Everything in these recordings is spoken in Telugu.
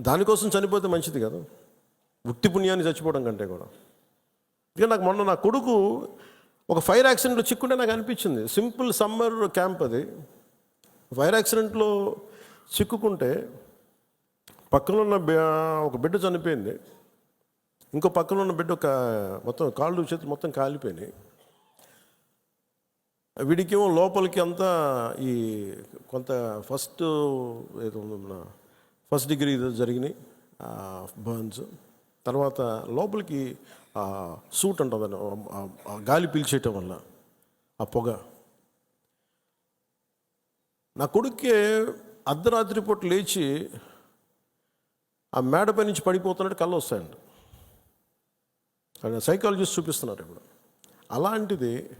దానికోసం చనిపోతే మంచిది కదా. ఉట్టి పుణ్యాన్ని చచ్చిపోవడం కంటే కూడా. ఇక నాకు మొన్న నా కొడుకు ఒక ఫైర్ యాక్సిడెంట్లో చిక్కుంటే నాకు అనిపించింది. సింపుల్ సమ్మర్ క్యాంప్ అది. ఫైర్ యాక్సిడెంట్లో చిక్కుకుంటే పక్కన ఉన్న ఒక బిడ్డ చనిపోయింది. ఇంకో పక్కన ఉన్న బిడ్డ ఒక మొత్తం కాళ్ళు చేతులు మొత్తం కాలిపోయినాయి. వీడికేమో లోపలికి అంతా ఈ కొంత ఫస్ట్ ఏదో ఉందన్నా ఫస్ట్ డిగ్రీ జరిగినాయి బర్న్స్. తర్వాత లోపలికి సూట్ ఉంటుంది గాలి పీల్చేయటం వల్ల ఆ పొగ. నా కొడుక్కే అర్ధరాత్రి పూట లేచి ఆ మేడపై నుంచి పడిపోతున్నట్టు కళ్ళు వస్తాయండి సైకాలజిస్ట్ చూపిస్తున్నారు ఇప్పుడు. అలాంటిది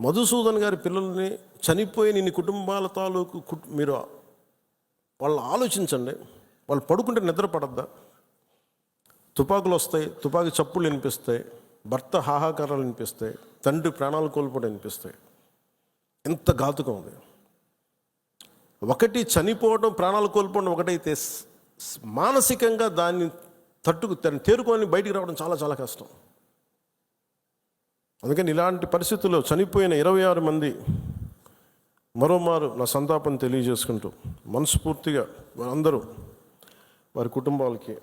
మధుసూదన్ గారి పిల్లల్ని చనిపోయిన నిన్ని కుటుంబాల తాలూకు కుట్- మీరు వాళ్ళు ఆలోచించండి. వాళ్ళు పడుకుంటే నిద్ర పడద్దా? తుపాకులు వస్తాయి తుపాకు చప్పులు వినిపిస్తాయి భర్త హాహాకారాలు వినిపిస్తాయి తండ్రి ప్రాణాలు కోల్పోవడం వినిపిస్తాయి. ఎంత ఘాతుకం ఉంది ఒకటి చనిపోవడం ప్రాణాలు కోల్పోవడం ఒకటైతే మానసికంగా దాన్ని తట్టుకు దాన్ని తేరుకొని బయటికి రావడం చాలా చాలా కష్టం. అందుకని ఇలాంటి పరిస్థితుల్లో చనిపోయిన ఇరవై ఆరు మంది మరోమారు నా సంతాపం తెలియజేసుకుంటూ మనస్ఫూర్తిగా వారందరూ వారి కుటుంబాలకి